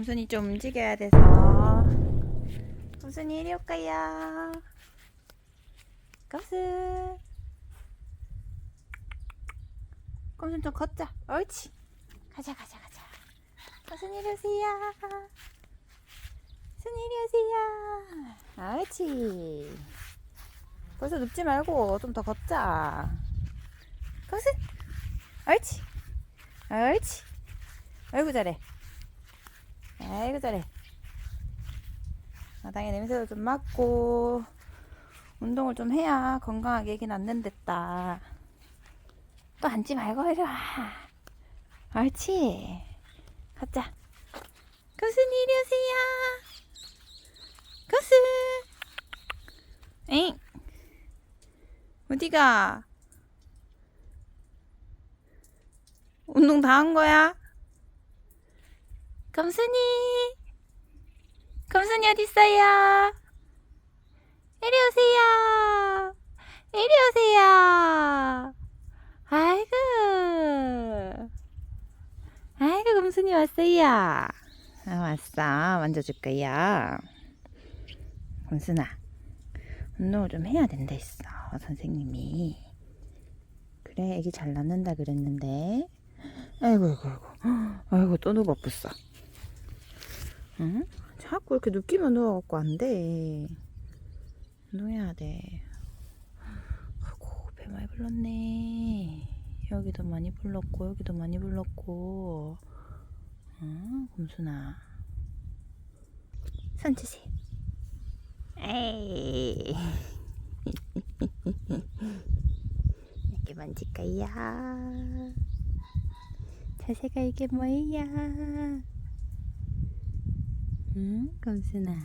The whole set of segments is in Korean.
곰순이 좀 움직여야 돼서. 곰순이 이리 올까요? 곰순. 곰순 좀 걷자. 옳지. 가자, 가자, 가자. 곰순 이리 오세요. 곰순 이리 오세요. 옳지. 벌써 눕지 말고 좀 더 걷자. 곰순. 옳지. 옳지. 아이고 잘해. 아이고 잘해. 마당에 냄새도 좀 맡고 운동을 좀 해야 건강하게 애기 낳는댔다. 또 앉지 말고 이리 와. 옳지. 가자. 거순 이리 오세요. 거순. 엥. 어디가? 운동 다 한 거야? 검순이. 검순이 어딨어요? 이리 오세요. 이리 오세요. 아이고. 아이고 검순이 왔어요. 아, 왔어. 만져줄 거야 검순아 운동을 좀 해야 된다 했어 선생님이. 그래 애기 잘 낳는다 그랬는데. 아이고 아이고 아이고. 아이고 또 누워봤어 응? 자꾸 이렇게 눕기만 누워갖고 안 돼 운동해야 돼 아이고 배 많이 불렀네 여기도 많이 불렀고 여기도 많이 불렀고 응? 곰순아 손 주세요 에이 이렇게 만질까요? 자세가 이게 뭐야? 응? 검순아.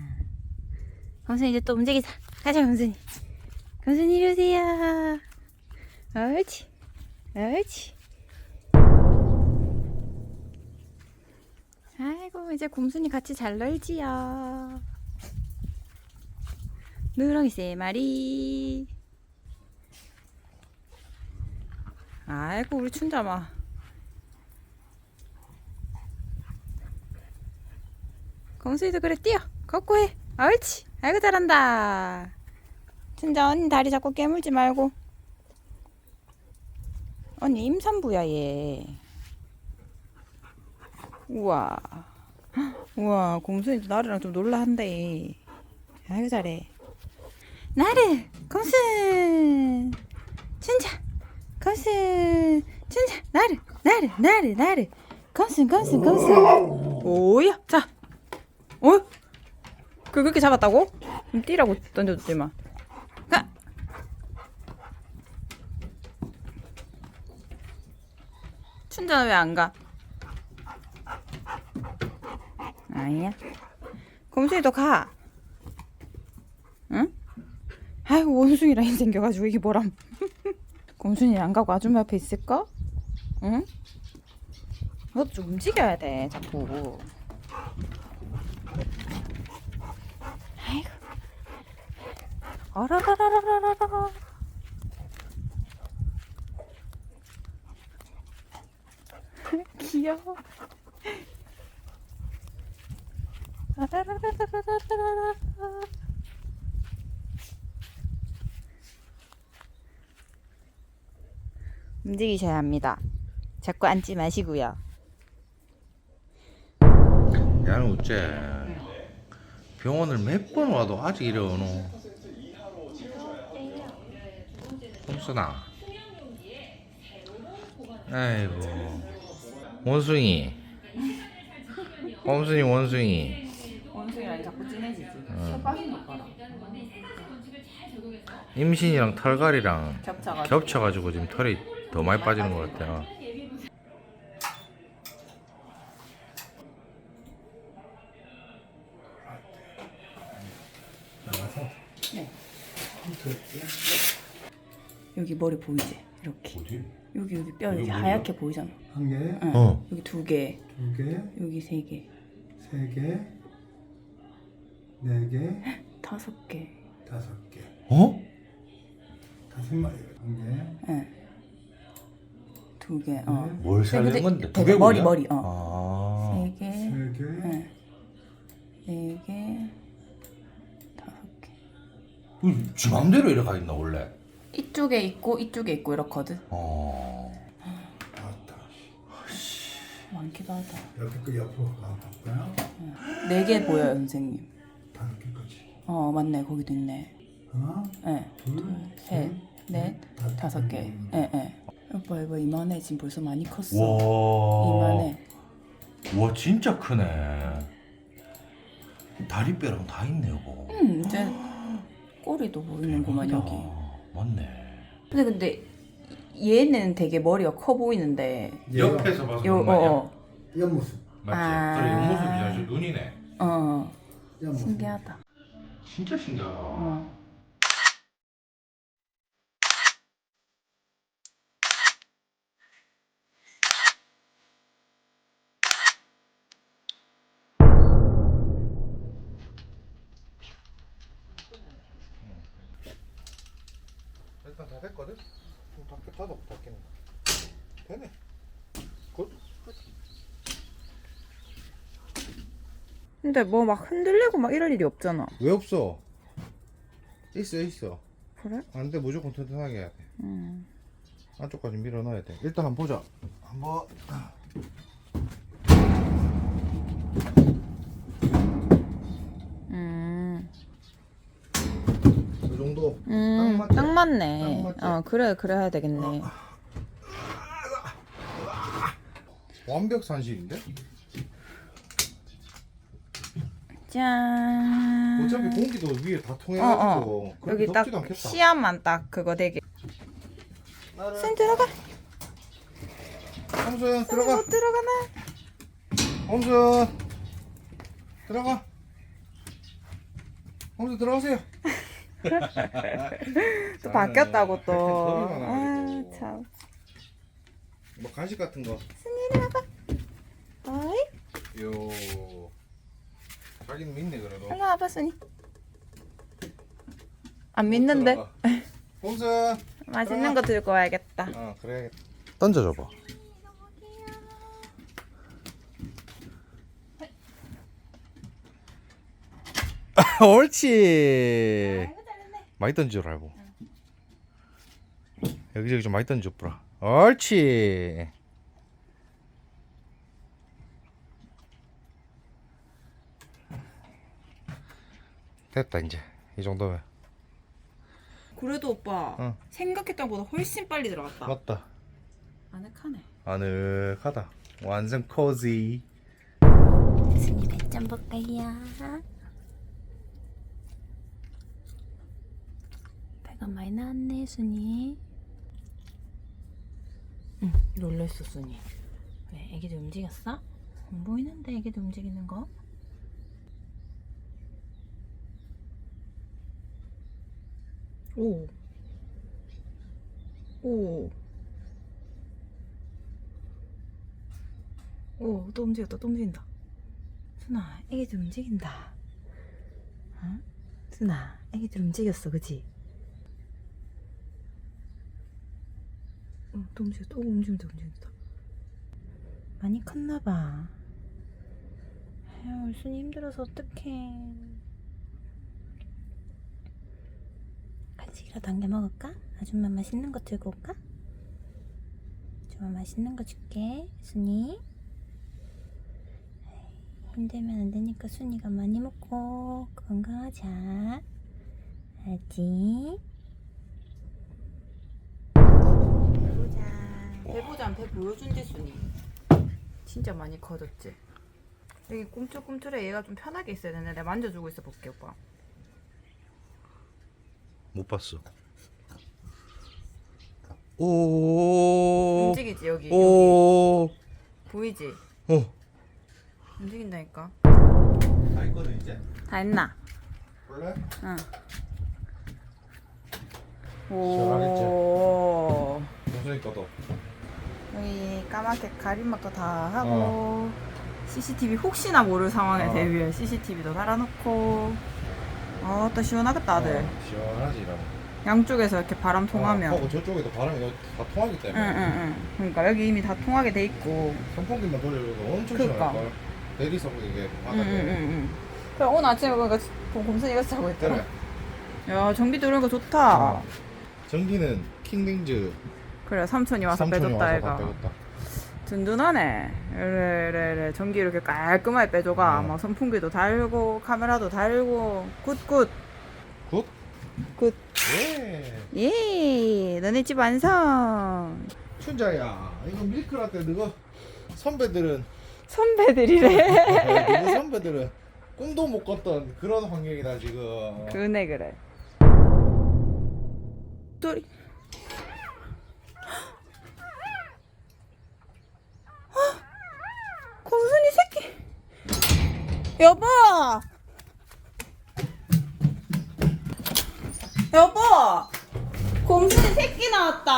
검순이 이제 또 움직이자. 가자, 검순이. 검순이 이리 오세요. 옳지. 옳지. 아이고, 이제 곰순이 같이 잘 놀지요. 누렁이 세 마리. 아이고, 우리 춘자마. 검수이도 그래 뛰어. 걷고 해. 옳지. 아이고 잘한다. 진짜 언니 다리 자꾸 깨물지 말고. 언니 임산부야 얘. 우와. 우와 곰순이도 나르랑 좀 놀라 한대. 아이고 잘해. 나르 곰순 춘자 곰순 춘자 나르 나르 나르 나르 곰순 곰순 곰순 오야 자 어? 그 그렇게 잡았다고? 그럼 뛰라고 던져줬지 마. 가. 춘자는 왜 안 가? 아니야. 곰순이도 가. 응? 아이고 원숭이 라인 생겨가지고 이게 뭐람? 곰순이 안 가고 아줌마 옆에 있을까? 응? 너도 좀 움직여야 돼 자꾸. 아이고. 어라라라라라라. 귀여워. 아라라라라라라라. 움직이셔야 합니다. 자꾸 앉지 마시고요. 야는 어째 병원을 몇 번 와도 아직 이래 오노 홈스나 아이고 원숭이 원숭이 원숭이 원숭이랑 자꾸 진해지지. 어. 빠진 거 봐라. 임신이랑 털갈이랑 겹쳐가지고. 겹쳐가지고 지금 털이 더 많이 빠지는 것 같아요 여기 머리 보이지? 이렇게. 어디? 여기 여기 뼈 여기 머리가? 하얗게 보이잖아. 한 개, 응. 어. 여기 두 개, 두 개, 여기 세 개, 세 개, 네 개, 다섯 개. 다섯 개, 어? 다섯 마리. 한 개, 응. 두 개. 어. 뭘 살리는 건데? 두 개 머리 머리. 어. 아 세 개. 세 개, 응. 네 개, 다섯 개. 음, 지 맘대로 이래 가 있나 원래? 이쪽에 있고 이쪽에 있고 이렇거든. 어. 많기도 하다. 여기 그 옆으로 가볼까요? 네 개 보여요, 선생님. 다섯 개까지. 어, 맞네. 거기도 있네. 하나, 네. 둘, 셋, 넷, 다섯 다섯 개. 개. 예, 예. 오빠 이거 이만해. 지금 벌써 많이 컸어. 와. 이만해. 와 진짜 크네. 다리뼈랑 다 있네 여보. 음, 이제 꼬리도 보이는구만 여기. 맞네. 근데 근데 얘는 되게 머리가 커 보이는데 얘가 봐서 요 어, 옆모습. 맞지? 아. 그래 옆모습이잖아. 저 눈이네. 어, 어. 옆모습. 신기하다. 진짜 신기하다. 어. 닫아 닫기는 되네 굿 근데 뭐 막 흔들리고 막 이럴 일이 없잖아. 왜 없어? 있어 있어 그래? 안 돼 무조건 튼튼하게 해야 돼 음. 안쪽까지 밀어 넣어야 돼 일단 한번 보자 한번 음. 이 정도 음, 맞네. 딱 맞지? 어, 그래, 그래 해야 되겠네. 완벽 산실인데? 짠. 어차피 공기도 위에 다 어, 통해가지고 어. 그렇게 여기 딱 덥지도 않겠다 시야만 딱 그거 되게. 나는 손 들어가. 홍순 들어가 못 들어가나? 홍순 들어가 홍순 들어가세요 또 바뀌었다고 또. 겁이 아, 많아가지고. 참. 뭐 간식 같은 거 어이? 요 자기는 믿네 그래도 일로 와봐, 순이. 안 믿는데? 홍순 맛있는 거 들고 와야겠다. 어 그래야겠다 던져줘봐 옳지 많이 던지라 알고. 여기저기 좀 많이 던져보라. 옳지. 됐다 이제. 이 정도면. 그래도 오빠 어. 생각했던 것보다 훨씬 빨리 들어갔다. 맞다. 아늑하네. 아늑하다. 완전 코지. 순이 배점 볼까요? 배가 많이 나왔네 순이. 응 놀랬어 순이. 왜 애기도 움직였어? 안 보이는데 애기도 움직이는 거? 오. 오. 오, 또 움직였다, 또 움직인다. 순아, 애기들 움직인다. 어? 순아, 애기들 움직였어, 그치? 어, 또 움직였다, 오, 움직인다, 움직인다. 많이 컸나봐. 아유, 순이 힘들어서 어떡해. 간식이라도 한개 먹을까? 아줌마 맛있는 거 들고 올까? 아줌마 맛있는 거 줄게, 순이. 힘들면 안 되니까 순이가 많이 먹고 건강하자. 알지? 배보자. 배 보여준지 순이. 진짜 많이 커졌지. 여기 꿈틀꿈틀해. 얘가 좀 편하게 있어야 되는데 내가 만져주고 있어 볼게 오빠. 못 봤어. 오. 움직이지 여기. 여기. 오. 보이지? 어. 움직인다니까. 다 있거든 이제 다 했나? 원래 응. 시원하겠지? 오. 무슨 거도 여기 까맣게 가림막도 다 하고 CCTV 혹시나 모를 상황에 어. 대비해 CCTV도 달아놓고. 어, 또 시원하겠다 아들. 어, 시원하지 이러면. 양쪽에서 이렇게 바람 통하면. 어, 하고 저쪽에도 바람이 다 통하기 때문에. 응응응. 그러니까 여기 이미 다 통하게 돼 있고. 선풍기만 돌려도 엄청 그러니까. 시원할 걸 대리석 이게 바닥에. 응응응응. 그래 오늘 아침에 보니까 곰순이가 자고 있더라. 그래. 야 전기 들어오는 거 좋다. 어. 전기는 킹링즈 그래 삼촌이 와서 삼촌이 빼줬다 와서 애가. 빼줬다 든든하네. 이래 이래 전기 이렇게 깔끔하게 빼줘가. 어. 막 선풍기도 달고 카메라도 달고 굿굿 굿? 굿. 예 예 너네 집 완성. 춘자야 이거 밀크라떼 너가 선배들은 선배들이래. 너희 선배들은 꿈도 못 꿨던 그런 환경이다 지금 그네 그래. 소리. 헉! 곰순이 새끼. 여보. 여보. 곰순이 새끼 나왔다.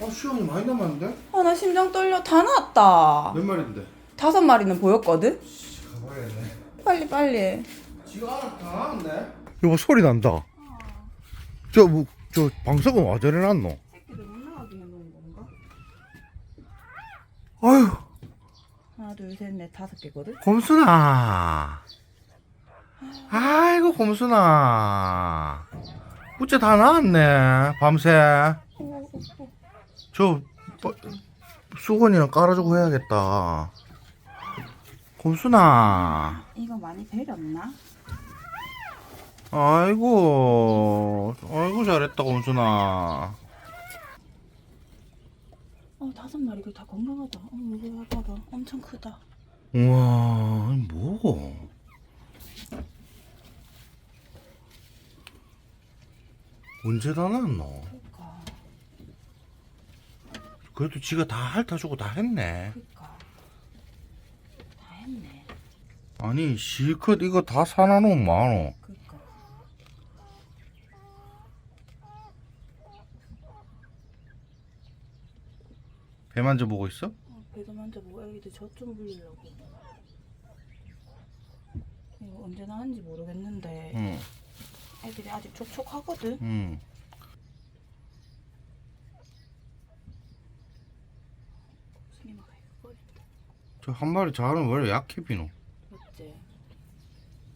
아 시간이 많이 남았는데? 아 나 심장 떨려 다 나왔다. 몇 마리인데? 다섯 마리는 보였거든. 가봐야겠네 빨리 빨리. 지가 알아 다 나왔네 여보 소리 난다 저 뭐 저 방석은 와 저래 놨노? 새끼들 못 나가게 해놓은 건가? 아유 하나 둘 셋 넷 다섯 개거든. 곰순아. 아이고 곰순아. 우째 다 나왔네 밤새. 저 빠- 수건이랑 깔아주고 해야겠다. 곰순아. 이거 많이 배렸나? 아이고 아이고 잘했다 곰순아. 어 다섯 마리도 다 건강하다. 어 이거 봐봐 엄청 크다. 우와 뭐고? 언제 다 나왔노? 그니까 그래도 지가 다 핥아주고 다 했네. 그니까 다 했네. 아니 실컷 이거 다 사놔놓으면 뭐하노? 그니까 배 만져보고 있어? 어, 배도 만져보고 애기들 젖좀 불리려고. 이거 언제 나왔는지 모르겠는데 응, 애들이 아직 촉촉하거든. 응. 저 한 마리 자는 왜 이렇게 약해 비노? 맞지?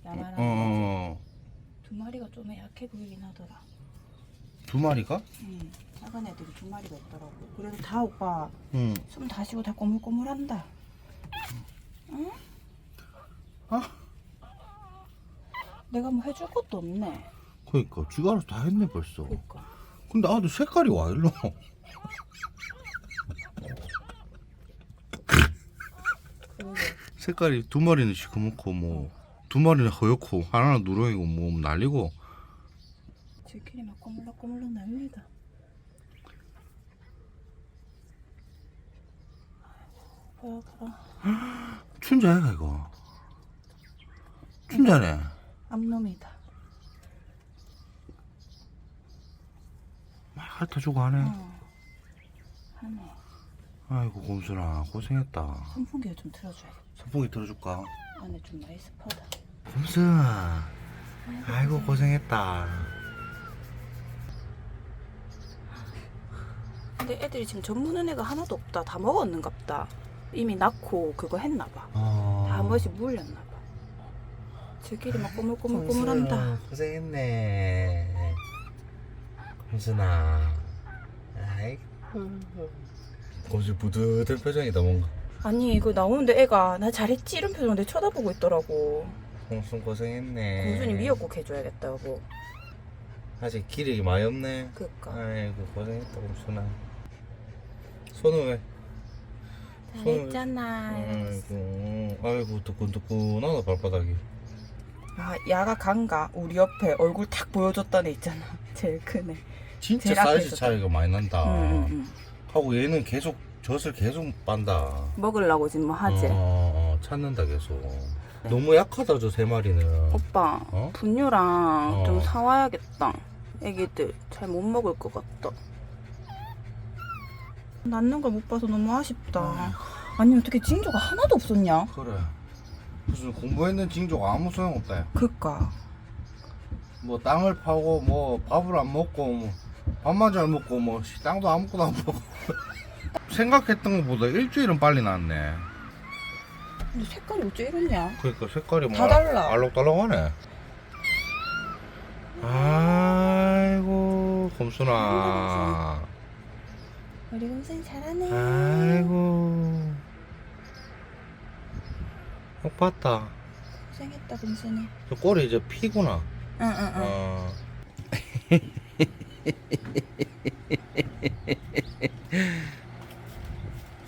어, 야만한 어, 어. 두 마리가 좀 약해 보이긴 하더라. 두 마리가? 응. 작은 애들이 두 마리가 있더라고. 그래도 다 오빠 응. 숨 다 쉬고 다 꼬물꼬물한다. 응? 아. 내가 뭐 해줄 것도 없네. 그니까 지가 알아서 다 했네 벌써. 그니까. 근데 아도 색깔이 와 일로. 그러게. 색깔이 두 마리는 시커멓고 뭐 두 마리는 허옇고 하나는 누렁이고 뭐 난리고. 지들끼리 막 꼬물락꼬물락 난리다. 아이고, 봐라 봐라. 춘자야 이거. 춘자네. 암놈이다. 막 핥아주고 하네. 어. 하네. 아이고 곰순아 고생했다. 선풍기를 좀 틀어줘야겠다. 선풍기 틀어줄까? 안에 좀 많이 습하다. 곰순. 아이고 고생했다. 근데 애들이 지금 전무는 애가 하나도 없다. 다 먹었는갑다. 이미 낳고 그거 했나봐. 어... 다한 번씩 물렸나봐. 지들끼리 막 꼬물꼬물꼬물한다. 고생했네. 곰순아. 아이고. 곰순 부드든 표정이다 뭔가. 아니 이거 나오는데 애가 나 잘했지 이런 표정을 내 쳐다보고 있더라고. 곰순 고생했네. 공순이 미역국 해줘야겠다 여보. 아직 기력이 많이 없네. 그니까. 아이고 고생했다 곰순아. 손은 왜? 잘했잖아. 아이고 아이고 뜨끈뜨끈하다 발바닥이. 아 야가 간가 우리 옆에 얼굴 탁 보여줬던 애 있잖아. 제일 큰 애. 진짜 제일 사이즈 차이가 많이 난다. 응, 응, 응. 하고 얘는 계속 젖을 계속 빤다. 먹으려고 지금 뭐 하지? 어, 어, 찾는다 계속. 너무 약하다 저 세 마리는. 오빠 어? 분유랑 어. 좀 사와야겠다. 애기들 잘 못 먹을 것 같다. 낳는 걸 못 봐서 너무 아쉽다. 아니 어떻게 징조가 하나도 없었냐? 그래. 무슨 공부했는 징조가 아무 소용 없다. 그니까. 뭐 땅을 파고 뭐 밥을 안 먹고 뭐 밥만 잘 먹고 뭐 식당도 아무것도 안 먹고 생각했던 것보다 일주일은 빨리 났네. 근데 색깔이 어째 이랬냐? 그러니까 색깔이 뭐 다 달라. 알록달록하네. 아이고 곰순아. 우리 동생 잘하네. 아이고. 꼭 봤다. 고생했다 동생이. 저 꼬리 이제 피구나. 응 응 응. 어.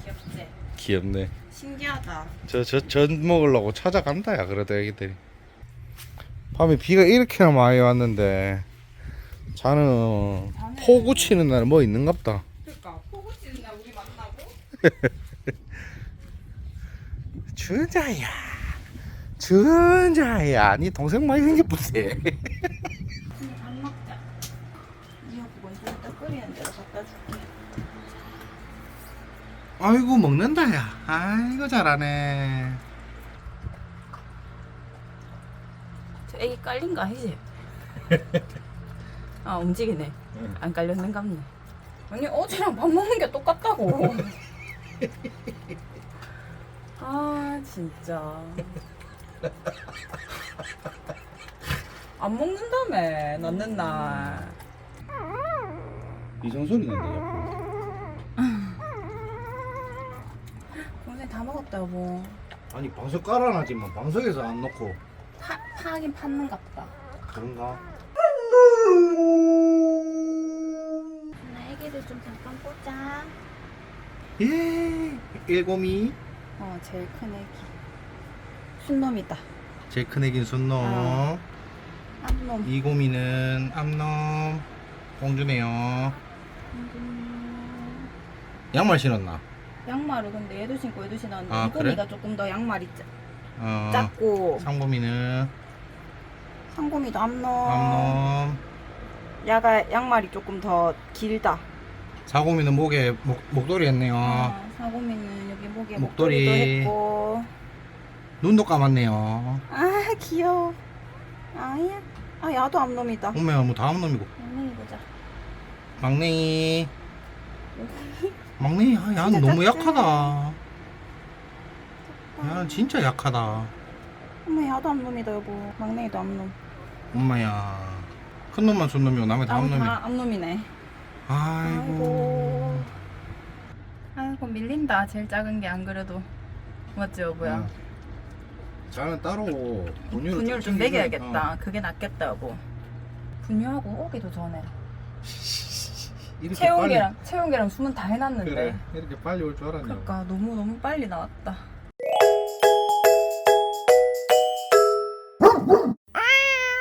귀엽지? 귀엽네. 신기하다. 저저전 먹으려고 찾아간다 야 그래도 애기들이. 밤에 비가 이렇게나 많이 왔는데 자는. 포구 치는 날뭐 있는갑다. 그러니까 포구 치는 날 우리 만나고. 준자야 준자야 니 동생 많이 생겼보세 밥 먹자. 이거 먼저 일단 끓이는 대로 갖다 줄게. 아이고 먹는다 야 아이고 잘하네 저 애기 깔린 거 아니지? 아 움직이네. 안 깔렸는갑네. 아니 어제랑 밥 먹는 게 똑같다고. 아 진짜. 안 먹는다며 넣는 날. 이성 소리 난다 동생 다 먹었다 여보. 아니 방석 깔아놨지만 방석에서 안 넣고 파 파긴 팠는 같다. 그런가? 나 애기들 좀 잠깐 보자. 예 일곰이 어 제일 큰 애기. 순놈이다. 제일 큰 애긴 순놈 아. 암놈. 이곰이는 암놈 공주네요 양말 신었나? 양말을 근데 얘도 신고 얘도 신었는데 아, 이곰이가 조금 더 양말이 짜, 어 작고 상곰이는 상곰이도 암놈. 암놈 야가 양말이 조금 더 길다. 사곰이는 목에 목, 목도리 했네요 어, 사고미는 여기 목에 목도리. 목도리도 했고. 눈도 감았네요 아 귀여워. 아야. 아 야도 암놈이다. 엄마야 뭐 다음 놈이고 막내이 보자. 막내이 막내이 야, 진짜 너무 작지? 약하다 야 진짜 약하다 엄마 야도 암놈이다 여보. 막내이도 암놈. 엄마야 큰 놈만 준 놈이고 남의 다음 놈이 다 암놈이네. 아이고 아이고 밀린다. 제일 작은 게 안 그래도. 맞지 여보야. 응. 자는 따로 분유를, 분유를 좀 먹여야겠다. 어. 그게 낫겠다 여보. 분유하고 오기도 전에. 이렇게 채용이랑 채용이랑 숨은 다 빨리, 해놨는데. 그래 이렇게 빨리 올 줄 알았냐 그러니까 너무 너무 빨리 나왔다.